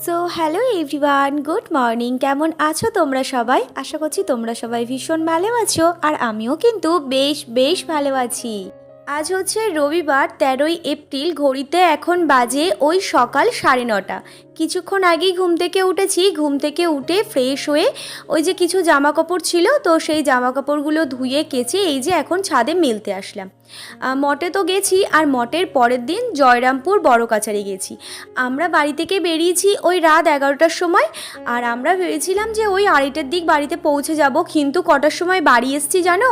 So hello everyone good morning কেমন আছো তোমরা সবাই? আশা করছি তোমরা সবাই ভীষণ ভালো আছো, আর আমিও কিন্তু বেশ বেশ ভালো আছি। আজ হচ্ছে রবিবার, তেরোই এপ্রিল, ঘড়িতে এখন বাজে ওই সকাল সাড়ে নটা। কিছুক্ষণ আগেই ঘুম থেকে উঠেছি, ঘুম থেকে উঠে ফ্রেশ হয়ে ওই যে কিছু জামা কাপড় ছিল, তো সেই জামা কাপড়গুলো ধুয়ে কেচে এই যে এখন ছাদে মেলতে আসলাম। মঠে তো গেছি আর মঠের পরের দিন জয়রামপুর বড় কাছারি গেছি। আমরা বাড়ি থেকে বেরিয়েছি ওই রাত এগারোটার সময় আর আমরা ভেবেছিলাম যে ওই আড়াইটার দিক বাড়িতে পৌঁছে যাব, কিন্তু কটার সময় বাড়ি এসছি জানো?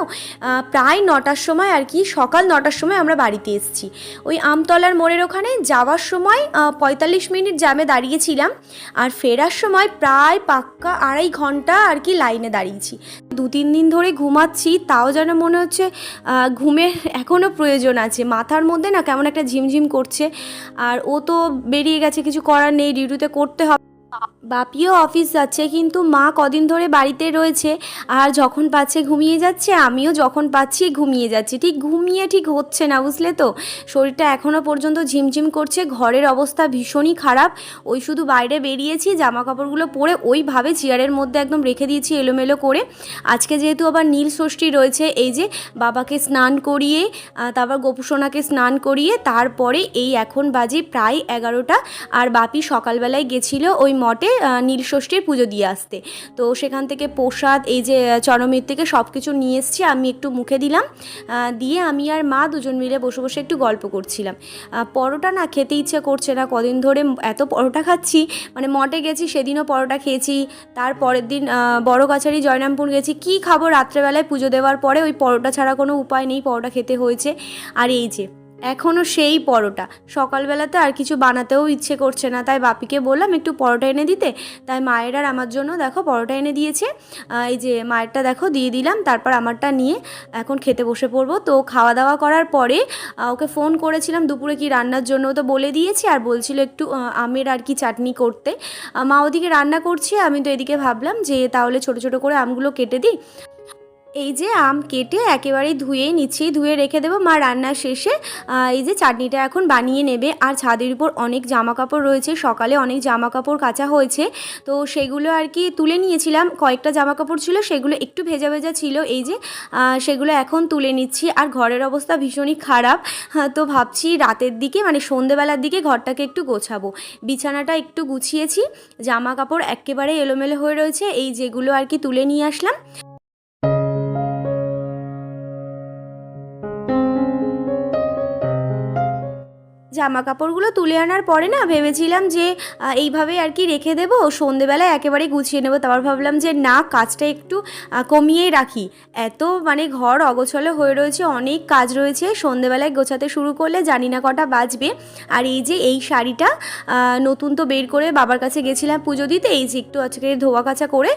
প্রায় নটার সময় আর কি, সকাল নটার সময় আমরা বাড়িতে এসছি। ওই আমতলার মোড়ের ওখানে যাওয়ার সময় পঁয়তাল্লিশ মিনিট জ্যামে দাঁড়িয়েছিলাম আর ফেরার সময় প্রায় পাক্কা আড়াই ঘণ্টা আর কি লাইনে দাঁড়িয়েছি। দু তিন দিন ধরে ঘুমাচ্ছি, তাও যেন মনে হচ্ছে ঘুমের এখনও প্রয়োজন আছে। মাথার মধ্যে না কেমন একটা ঝিমঝিম করছে। আর ও তো বেরিয়ে গেছে, কিছু করার নেই, ডিউটিতে করতে হবে। বাপিও অফিস যাচ্ছে, কিন্তু মা কদিন ধরে বাড়িতে রয়েছে আর যখন পাচ্ছে ঘুমিয়ে যাচ্ছে, আমিও যখন পাচ্ছি ঘুমিয়ে যাচ্ছি। ঠিক ঘুমিয়ে ঠিক হচ্ছে না, বুঝলে তো? শরীরটা এখনও পর্যন্ত ঝিমঝিম করছে, ঘরের অবস্থা ভীষণই খারাপ। ওই শুধু বাইরে বেরিয়েছি জামা কাপড়গুলো পরে ওইভাবে চেয়ারের মধ্যে একদম রেখে দিয়েছি এলোমেলো করে। আজকে যেহেতু আবার নীল ষষ্ঠী রয়েছে, এই যে বাবাকে স্নান করিয়ে তারপর গোপুসোনাকে স্নান করিয়ে, তারপরে এই এখন বাজে প্রায় এগারোটা। আর বাপি সকালবেলায় গেছিল ওই মঠে নীলষষ্ঠীর পুজো দিয়ে আসতে। তো সেখান থেকে প্রসাদ, এই যে চরমের থেকে সব কিছু নিয়ে এসছি, আমি একটু মুখে দিলাম দিয়ে আমি আর মা দুজন মিলে বসে বসে একটু গল্প করছিলাম। পরোটা না খেতে ইচ্ছে করছে না, কদিন ধরে এত পরোটা খাচ্ছি মানে মঠে গেছি, সেদিনও পরোটা খেয়েছি, তার পরের দিন বড় কাছারি জয়রামপুর গেছি, কি খাব রাত্রেবেলায় পুজো দেওয়ার পরে, ওই পরোটা ছাড়া কোনো উপায় নেই, পরোটা খেতে হয়েছে। আর এই যে এখনও সেই পরোটা। সকালবেলাতে আর কিছু বানাতেও ইচ্ছে করছে না। তাই বাপিকে বললাম, একটু পরোটা এনে দিতে। তাই মায়ের আর আমার জন্য দেখো পরোটা এনে দিয়েছে। এই যে মায়েরটা দেখো দিয়ে দিলাম, তারপর আমারটা নিয়ে এখন খেতে বসে পড়ব। তো খাওয়া দাওয়া করার পরে ওকে ফোন করেছিলাম দুপুরে কি রান্নার জন্য। তো বলে দিয়েছি আর বলছিল একটু আমের আর কি চাটনি করতে। মা ওদিকে রান্না করছে, আমি তো এদিকে ভাবলাম যে তাহলে ছোট ছোট করে আমগুলো কেটে দিই। এই যে আম কেটে একেবারেই ধুয়ে নিচ্ছি ধুয়ে রেখে দেবো। মা রান্নার শেষে এই যে চাটনিটা এখন বানিয়ে নেবে। আর ছাদের উপর অনেক জামা কাপড় রয়েছে সকালে অনেক জামা কাপড় কাচা হয়েছে। তো সেগুলো আর কি তুলে নিয়েছিলাম। কয়েকটা জামা কাপড় ছিল সেগুলো একটু ভেজা ভেজা ছিল। এই যে সেগুলো এখন তুলে নিচ্ছি। আর ঘরের অবস্থা ভীষণই খারাপ। হ্যাঁ, তো ভাবছি রাতের দিকে মানে সন্ধেবেলার দিকে ঘরটাকে একটু গোছাবো। বিছানাটা একটু গুছিয়েছি। জামা কাপড় একেবারে এলোমেলো হয়ে রয়েছে। এই যেগুলো আর কি তুলে নিয়ে আসলাম। জামা কাপড়গুলো তুলে আনার পরে না ভেবেছিলাম যে এইভাবে আর কি রেখে দেবো। সন্ধেবেলায় একেবারে গুছিয়ে নেব। তারপর ভাবলাম যে, না, কাজটা একটু কমিয়েই রাখি। এত মানে ঘর অগোছলে হয়ে রয়েছে, অনেক কাজ রয়েছে। সন্ধেবেলায় গোছাতে শুরু করলে জানি না কটা বাজবে। আর এই যে, এই শাড়িটা নতুন তো বের করে বাবার কাছে গেছিলাম পুজো দিতে। এই যে, একটু আজকে ধোয়া কাচা করে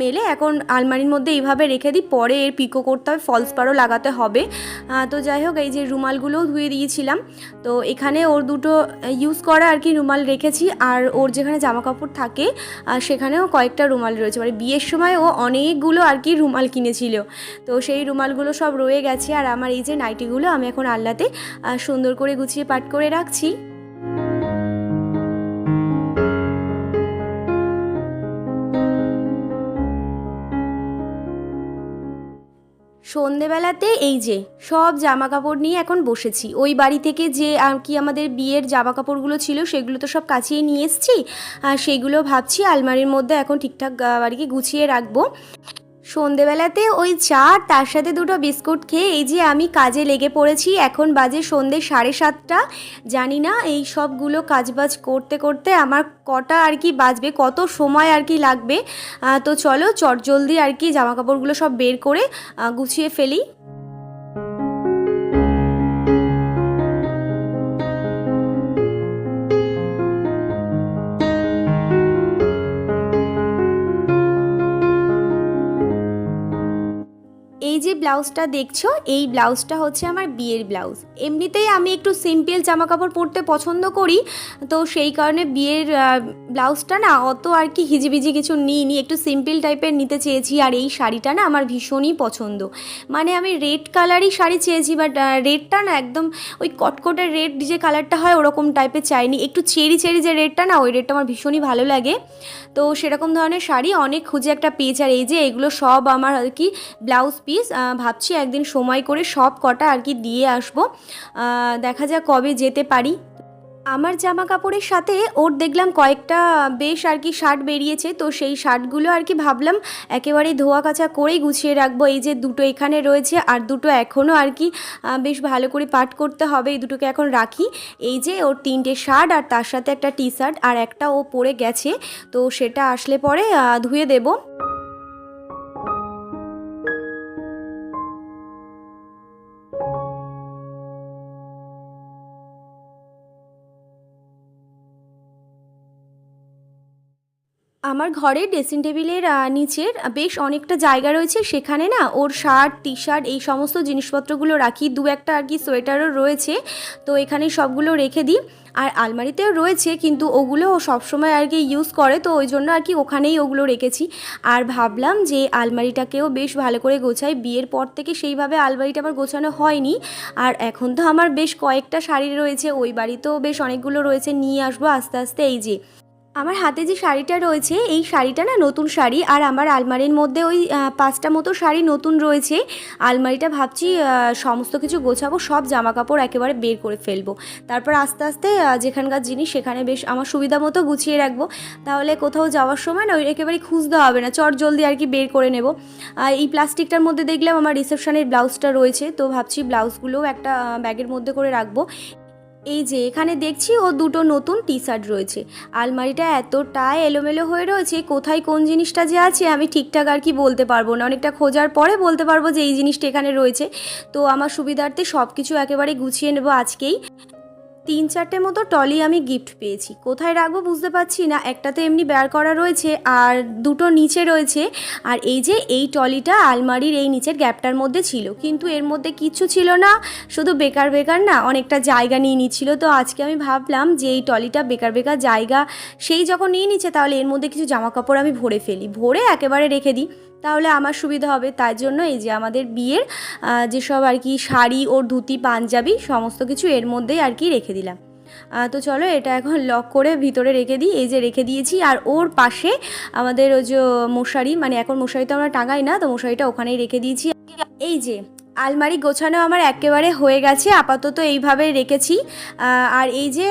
মেলে এখন আলমারির মধ্যে এইভাবে রেখে দিই। পরে এর পিকো করতে হবে ফলস পারও লাগাতে হবে। তো যাই হোক, এই যে, রুমালগুলোও ধুয়ে দিয়েছিলাম। তো এখানে ওর দুটো ইউজ করা আর কি রুমাল রেখেছি। আর ওর যেখানে জামা কাপড় থাকে সেখানেও কয়েকটা রুমাল রয়েছে। মানে বিয়ের সময় ও অনেকগুলো আর কি রুমাল কিনেছিল। তো সেই রুমালগুলো সব রয়ে গেছে। আর আমার এই যে নাইটিগুলো আমি এখন আল্লাতে সুন্দর করে গুছিয়ে পাট করে রাখছি। সন্ধেবেলাতে এই যে, সব জামা কাপড় নিয়ে এখন বসেছি। ওই বাড়ি থেকে যে আর কি আমাদের বিয়ের জামা কাপড়গুলো ছিল, সেগুলো তো সব কাছিয়ে নিয়ে এসেছি। আর সেগুলো ভাবছি আলমারির মধ্যে এখন ঠিকঠাক আর কি গুছিয়ে রাখব। সন্ধেবেলাতে ওই চা তার সাথে দুটো বিস্কুট খেয়ে এই যে আমি কাজে লেগে পড়েছি, এখন বাজে সন্ধে সাড়ে সাতটা। জানি না এই সবগুলো কাজবাজ করতে করতে আমার কটা আর কি বাজবে, কত সময় আর কি লাগবে। তো চলো চটজলদি আর কি জামাকাপড়গুলো সব বের করে গুছিয়ে ফেলি। ব্লাউজটা দেখছ? এই ব্লাউজটা হচ্ছে আমার বিয়ের ব্লাউজ। এমনিতেই আমি একটু সিম্পল জামা কাপড় পরতে পছন্দ করি, তো সেই কারণে বিয়ের ব্লাউজটা না অত আর কি হিজিবিজি কিছু নিইনি। একটু সিম্পল টাইপের নিতে চেয়েছি, আর এই শাড়িটা না আমার ভীষণই পছন্দ। মানে আমি রেড কালারই শাড়ি চেয়েছি বাট রেডটা না একদম ওই কটকটের রেড যে কালারটা হয় ওরকম টাইপের চাইনি। একটু চেরি চেরি যে রেডটা না, ওই রেডটা আমার ভীষণই ভালো লাগে। তো সেরকম ধরনের শাড়ি অনেক খুঁজে একটা পেয়েছি, আর এই যে এগুলো সব আমার আর কি ব্লাউজ পিস ভাবছি একদিন সময় করে সব কটা আর কি দিয়ে আসব। দেখা যাক কবে যেতে পারি। আমার জামা কাপড়ের সাথে ওর দেখলাম কয়েকটা বেশ আর কি শার্ট বেরিয়েছে, তো সেই শার্টগুলো আর কি ভাবলাম একেবারে ধোয়া কাচা করেই গুছিয়ে রাখব। এই যে দুটো এখানে রয়েছে আর দুটো এখনও আর কি বেশ ভালো করে পাট করতে হবে, এই দুটোকে এখন রাখি। এই যে ওর তিনটে শার্ট আর তার সাথে একটা টি শার্ট আর একটা ও পরে গেছে, তো সেটা আসলে পরে ধুয়ে দেবো। আমার ঘরের ড্রেসিং টেবিলের নিচের বেশ অনেকটা জায়গা রয়েছে। সেখানে না ওর শার্ট টি শার্ট এই সমস্ত জিনিসপত্রগুলো রাখি। দু একটা আর কি সোয়েটারও রয়েছে। তো এখানে সবগুলো রেখে দিই। আর আলমারিতেও রয়েছে, কিন্তু ওগুলো ও সবসময় আর কি ইউজ করে। তো ওই জন্য আর কি ওখানেই ওগুলো রেখেছি। আর ভাবলাম যে আলমারিটাকেও বেশ ভালো করে গোছাই। বিয়ের পর থেকে সেইভাবে আলমারিটা আমার গোছানো হয়নি। আর এখন তো আমার বেশ কয়েকটা শাড়ি রয়েছে। ওই বাড়িতেও বেশ অনেকগুলো রয়েছে। নিয়ে আসব আস্তে আস্তে। এই যে আমার হাতে যে শাড়িটা রয়েছে, এই শাড়িটা না নতুন শাড়ি আর আমার আলমারির মধ্যে ওই পাঁচটা মতো শাড়ি নতুন রয়েছে। আলমারিটা ভাবছি সমস্ত কিছু গোছাবো, সব জামা কাপড় একেবারে বের করে ফেলব। তারপর আস্তে আস্তে যেখানকার জিনিস সেখানে বেশ আমার সুবিধা মতো গুছিয়ে রাখব। তাহলে কোথাও যাওয়ার সময় না ওই একেবারে খুঁজতে হবে না, চট জলদি আর কি বের করে নেব। এই প্লাস্টিকটার মধ্যে দেখলাম আমার রিসেপশনের ব্লাউজটা রয়েছে, তো ভাবছি ব্লাউজগুলোও একটা ব্যাগের মধ্যে করে রাখব। এই যে এখানে দেখছি ও দুটো নতুন টি শার্ট রয়েছে। আলমারিটা এতটাই এলোমেলো হয়ে রয়েছে, কোথায় কোন জিনিসটা যে আছে আমি ঠিকঠাক আর কি বলতে পারব না। অনেকটা খোঁজার পরে বলতে পারব যে এই জিনিসটা এখানে রয়েছে। তো আমার সুবিধার্থে সব কিছু একেবারে গুছিয়ে নেব আজকেই। তিন চারটে মতো টলি আমি গিফট পেয়েছি। কোথায় রাখব বুঝতে পারছি না একটা তো এমনি বের করা রয়েছে আর দুটো নিচে রয়েছে। আর এই যে এই টলিটা আলমারির এই নিচের গ্যাপটার মধ্যে ছিল, কিন্তু এর মধ্যে কিচ্ছু ছিল না, শুধু বেকার বেকার না অনেকটা জায়গা নিয়ে নিচ্ছিল। তো আজকে আমি ভাবলাম যে এই টলিটা বেকার বেকার জায়গা, সেই যখন নিয়ে নিচ্ছে তাহলে এর মধ্যে কিছু জামা কাপড় আমি ভরে ফেলি। ভরে একেবারে রেখে দিই। তাহলে আমার সুবিধা হবে। তার জন্য এই যে আমাদের বিয়ের যেসব আর কি শাড়ি ওর ধুতি, পাঞ্জাবি, সমস্ত কিছু এর মধ্যেই আর কি রেখে দিলাম। তো চলো এটা এখন লক করে ভিতরে রেখে দিই। এই যে রেখে দিয়েছি। আর ওর পাশে আমাদের ওই যে মশারি মানে এখন মশারি তো আমরা টাঙাই না, তো মশারিটা ওখানেই রেখে দিয়েছি। এই যে আলমারি গোছানো আমার একেবারে হয়ে গেছে, আপাতত এইভাবে রেখেছি। আর এই যে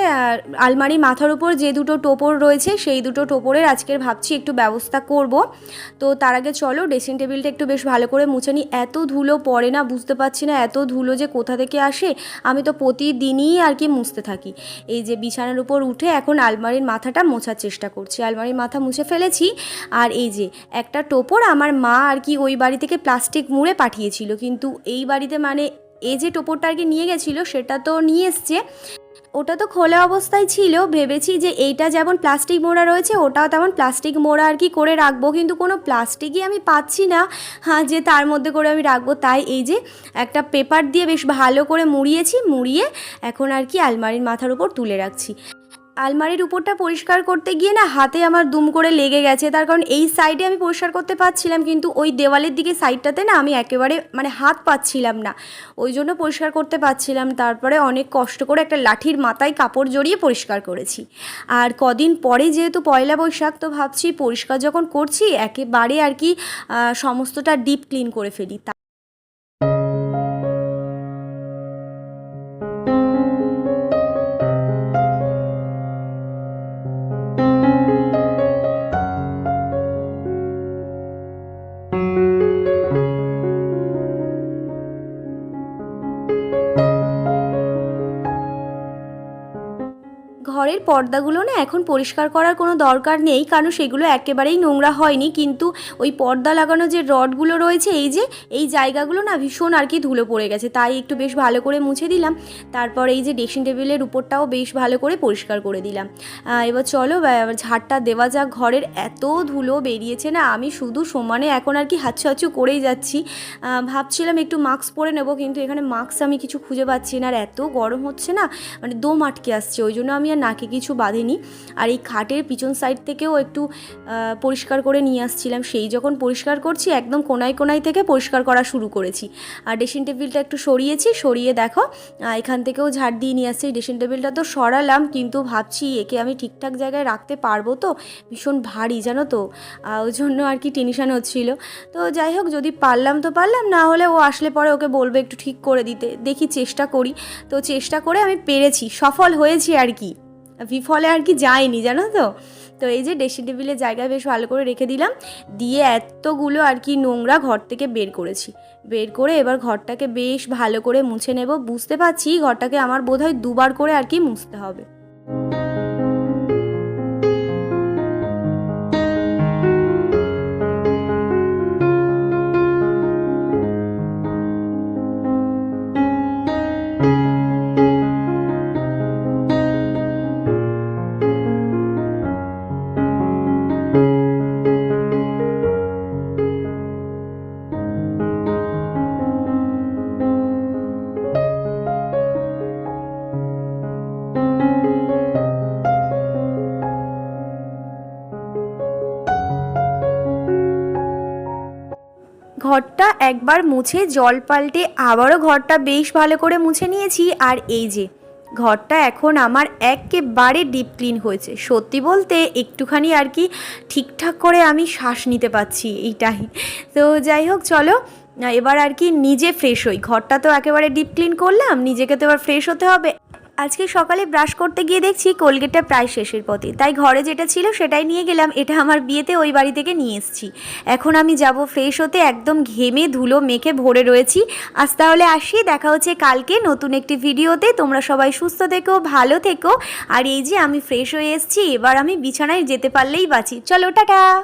আলমারি মাথার উপর যে দুটো টোপর রয়েছে, সেই দুটো টোপরের আজকের ভাবছি একটু ব্যবস্থা করব। তো তার আগে চলো, ড্রেসিং টেবিলটা একটু বেশ ভালো করে মুছে নিই এত ধুলো পড়ে না, বুঝতে পারছি না এত ধুলো যে কোথা থেকে আসে। আমি তো প্রতিদিনই আর কি মুছতে থাকি। এই যে বিছানার উপর উঠে এখন আলমারির মাথাটা মোছার চেষ্টা করছি। আলমারির মাথা মুছে ফেলেছি। আর এই যে, একটা টোপর আমার মা আর কি ওই বাড়ি থেকে প্লাস্টিক মুড়ে পাঠিয়েছিল। কিন্তু এই বাড়িতে মানে এই যে টোপরটা আর কি নিয়ে গেছিল সেটা তো নিয়ে এসছে। ওটা তো খোলা অবস্থায় ছিল, ভেবেছি যে এইটা যেমন প্লাস্টিক মোড়া রয়েছে, ওটাও তেমন প্লাস্টিক মোড়া আর কি করে রাখব। কিন্তু কোনো প্লাস্টিকই আমি পাচ্ছি না। হ্যাঁ যে তার মধ্যে করে আমি রাখব। তাই এই যে একটা পেপার দিয়ে বেশ ভালো করে মুড়িয়েছি, মুড়িয়ে এখন আর কি আলমারির মাথার উপর তুলে রাখছি। আলমারির উপরটা পরিষ্কার করতে গিয়ে না হাতে আমার দুম করে লেগে গেছে। তার কারণ এই সাইডে আমি পরিষ্কার করতে পারছিলাম, কিন্তু ওই দেওয়ালের দিকে সাইডটাতে না আমি একেবারে মানে হাত পাচ্ছিলাম না। ওই জন্য পরিষ্কার করতে পারছিলাম। তারপরে অনেক কষ্ট করে একটা লাঠির মাথায় কাপড় জড়িয়ে পরিষ্কার করেছি। আর কদিন পরে যেহেতু পয়লা বৈশাখ, তো ভাবছি পরিষ্কার যখন করছি, একেবারে আর কি সমস্তটা ডিপ ক্লিন করে ফেলি। ঘরের পর্দাগুলো না এখন পরিষ্কার করার কোনো দরকার নেই, কারণ সেগুলো একেবারেই নোংরা হয়নি। কিন্তু ওই পর্দা লাগানো যে রডগুলো রয়েছে, এই যে, এই জায়গাগুলো না ভীষণ আর কি ধুলো পড়ে গেছে। তাই একটু বেশ ভালো করে মুছে দিলাম। তারপর এই যে ড্রেসিং টেবিলের উপরটাও বেশ ভালো করে পরিষ্কার করে দিলাম। এবার চলো ঝাড়টা দেওয়া যাক। ঘরের এত ধুলো বেরিয়েছে না, আমি শুধু সমানে এখন আর কি হাচ্ছু হাচ্ছু করেই যাচ্ছি। ভাবছিলাম একটু মাস্ক পরে নেব, কিন্তু এখানে মাস্ক আমি কিছু খুঁজে পাচ্ছি না। আর এত গরম হচ্ছে না মানে দম আটকে আসছে। ওই জন্য আমি আর নাকে কিছু বাঁধেনি। আর এই খাটের পিছন সাইড থেকেও একটু পরিষ্কার করে নিয়ে আসছিলাম। সেই যখন পরিষ্কার করছি, একদম কোনায় কোনায় থেকে পরিষ্কার করা শুরু করেছি। আর ড্রেসিং টেবিলটা একটু সরিয়েছি। সরিয়ে দেখো এখান থেকেও ঝাড় দিয়ে নিয়ে আসছি। ড্রেসিং টেবিলটা তো সরালাম, কিন্তু ভাবছি একে আমি ঠিকঠাক জায়গায় রাখতে পারব তো? ভীষণ ভারী, জানো তো? ওই জন্য আর কি টেনশন হচ্ছিল। তো যাই হোক, যদি পারলাম তো পারলাম, না হলে ও আসলে পরে ওকে বলবে একটু ঠিক করে দিতে। দেখি চেষ্টা করি। তো চেষ্টা করে আমি পেরেছি, সফল হয়েছি আর কি। বিফলে আর কি যায়নি, জানো তো? তো এই যে ড্রেসিং টেবিলের জায়গায় বেশ ভালো করে রেখে দিলাম। দিয়ে এতগুলো আর কি নোংরা ঘর থেকে বের করেছি। বের করে এবার ঘরটাকে বেশ ভালো করে মুছে নেব। বুঝতে পারছি ঘরটাকে আমার বোধহয় দুবার করে আর কি মুছতে হবে। ঘরটা একবার মুছে জল পাল্টে আবারও ঘরটা বেশ ভালো করে মুছে নিয়েছি, আর এই যে, ঘরটা এখন আমার একেবারে ডিপ ক্লিন হয়েছে। সত্যি বলতে একটুখানি আর কি ঠিকঠাক করে আমি শ্বাস নিতে পারছি এইটাই। তো যাই হোক, চলো, এবার আর কি নিজে ফ্রেশ হই। ঘরটা তো একেবারে ডিপ ক্লিন করলাম, নিজেকে তো এবার ফ্রেশ হতে হবে। আজকে সকালে ব্রাশ করতে গিয়ে দেখছি কোলগেটটা প্রায় শেষের পথে। তাই ঘরে যেটা ছিল সেটাই নিয়ে গেলাম, এটা আমার বিয়েতে ওই বাড়ি থেকে নিয়ে এসেছি। এখন আমি যাব ফ্রেশ হতে, একদম ঘেমে ধুলো মেখে ভরে রয়েছি। আজ তাহলে আসি, দেখা হচ্ছে কালকে নতুন একটি ভিডিওতে। তোমরা সবাই সুস্থ থেকো, ভালো থেকো। আর এই যে আমি ফ্রেশ হয়ে এসেছি, এবার আমি বিছানায় যেতে পারলেই বাঁচি। চলো, টাটা!